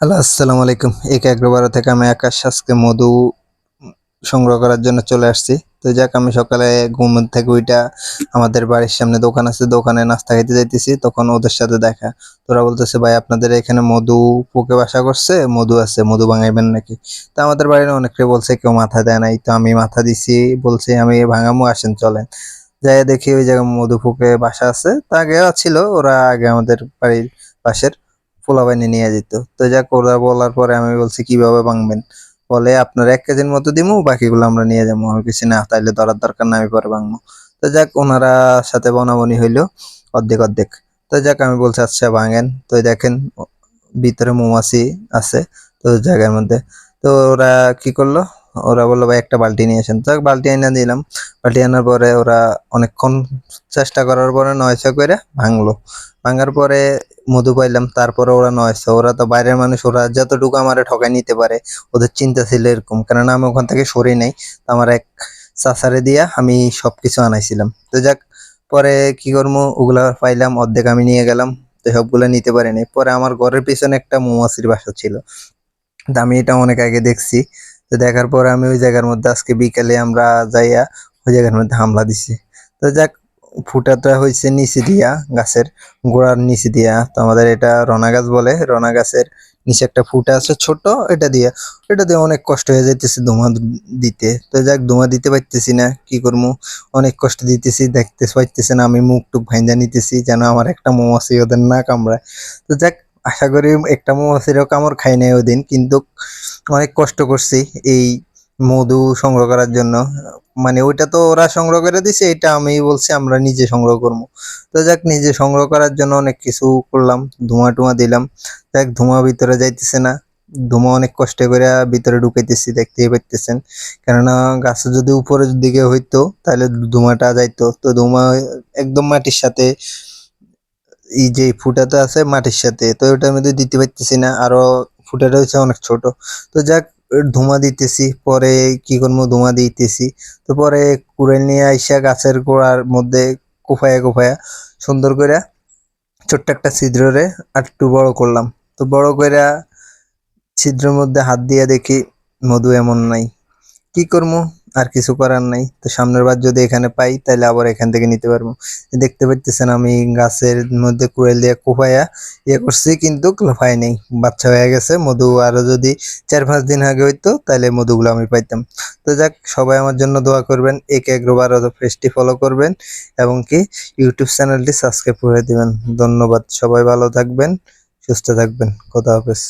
Hello, আসসালামু আলাইকুম। এক এগ্রোবারো থেকে আমি আকাশ। আজকে মধু সংগ্রহ করার জন্য চলে আসছি। তো যাক, আমি সকালে ঘুম থেকে ওইটা আমাদের বাড়ির সামনে দোকান আছে। দোকানে নাস্তা খেতে যাইতেছি, তখন ওদের সাথে দেখা। তোরা বলতেছে, ভাই, আপনাদের এখানে মধু পোকে বাসা করছে? মধু আছে, মধু ভাঙাইবেন নাকি? তো আমাদের বাড়ির অনেকে বলছে, কেউ মাথা দেয় নাই, তো আমি মাথা দিছি। বলছি, আমি ভাঙামু, আসেন, চলেন। যাই দেখি ওই জায়গায় মধু পোকে বাসা আছে। তা আগেও ছিল, ওরা আগে আমাদের বাড়ির পাশের। পোলাপাইনে নিয়ে যেত। তো যাক ওরা বলার পরে আমি বলছি, কীভাবে ভাঙবেন? বলে, আপনার এক কেজির মতো দিমু, বাকিগুলো আমরা নিয়ে যাব। আমি কিছু না, তাইলে ধরার দরকার না আমি পরে ভাঙবো। তো যাক, ওনারা সাথে বনাবনি হইল অর্ধেক অর্ধেক। তো যাক, আমি বলছি আচ্ছা ভাঙেন। তো দেখেন, ভিতরে মৌমাছি আছে, তো জায়গার মধ্যে। তো ওরা কি করল? ওরা বলল, ভাই, একটা বালতি নিয়ে আসেন। তো বালতি এনে দিলাম। বালতি আনার পরে ওরা অনেকক্ষণ চেষ্টা করার পরে নয়শো করে ভাঙলো। ভাঙার পরে মধু পাইলাম, তারপরে ওরা নয়ছে ওরা তো বাইরের মানুষ, ওরা যতটুকু আমারে ঠকাই নিতে পারে, ওদের চিন্তা ছিল এরকম। কেননা আমি ওখান থেকে সরে নাই আমার এক চাচারে দিয়া আমি সব কিছু আনাইছিলাম। তো যাক, পরে কি করব ওগুলা পাইলাম, অর্ধেক আমি নিয়ে গেলাম, তো সবগুলা নিতে পারিনি পরে আমার ঘরের পিছনে একটা মৌমাছির বাসা ছিল, তো আমি এটা অনেক আগে দেখছি। তো দেখার পরে আমি ওই জায়গার মধ্যে আজকে বিকালে আমরা যাইয়া ওই জায়গার মধ্যে হামলা দিছি। তো যাক ফুটাটা হয়েছে নিচে দিয়া, গাছের গোড়ার নিচে দিয়া। তো আমাদের এটা রনা গাছ বলে, রনা গাছের নিচে একটা ফুটা আছে ছোট, এটা দিয়ে এটা দিয়ে অনেক কষ্ট হয়ে যাইতেছে ধোঁয়া দিতে। তো যাক ধোঁয়া দিতে পারতেছি না, কি করব অনেক কষ্ট দিতেছি, দেখতে পাইতেছি না, আমি মুখ টুক ভাইন্দা নিতেছি যেন আমার একটা মৌমাছি ওদের না কামড়ায়। তো যাক, আশা করি একটা মৌমাছিরও কামড় খাই নাই ওদিন কিন্তু অনেক কষ্ট করছি এই মধু সংগ্রহ করার জন্য। মানে ওইটা তো ওরা সংগ্রহ করে দিছে, এটা আমি বলছি আমরা নিজে সংগ্রহ করব। তো যাক, নিজে সংগ্রহ করার জন্য অনেক কিছু করলাম, ধোঁয়া টুয়া দিলাম। যাক, ধোঁয়া ভিতরে যাইতেছে না। ধোঁয়া অনেক কষ্ট করে ভিতরে ঢুকাইতেছি, দেখতেই পাইতেছেন। কেননা গাছ যদি উপরের দিকে হইতো, তাহলে ধোঁয়াটা যাইতো। তো ধোঁয়া একদম মাটির সাথে, এই যে ফুটাটা আছে মাটির সাথে, তো ওটার মধ্যে দিতে পারতেছি না। আরও ফুটাটা হচ্ছে অনেক ছোট। তো যাক ধোঁয়া দিতেছি, পরে কি করব ধোঁয়া দিতেছি। তো পরে কুড়ে নিয়ে আইসা গাছের গোড়ার মধ্যে কোফায়া কোফায়া সুন্দর করে ছোট্ট একটা ছিদ্ররে আর একটু বড় করলাম। তো বড় করে ছিদ্রের মধ্যে হাত দিয়ে দেখি মধু এমন নাই। কি করব? আর কিছু করার নাই। তো সামনের বার যদি এখানে পাই তাহলে আবার এখান থেকে নিতে পারব। দেখতে পাচ্ছেন আমি গাছের মধ্যে কুড়াল দিয়ে কোপায়া ইয়ে করছি, কিন্তু পাই নেই। বাচ্চা হয়ে গেছে, মধু আরও যদি চার পাঁচ দিন আগে হইতো তাহলে মধুগুলো আমি পাইতাম। তো যাক, সবাই আমার জন্য দোয়া করবেন, এক এগ্রোবার পেজটি ফলো করবেন, এবং কি ইউটিউব চ্যানেলটি সাবস্ক্রাইব করে দিবেন। ধন্যবাদ, সবাই ভালো থাকবেন, সুস্থ থাকবেন। কথা হাফেজ।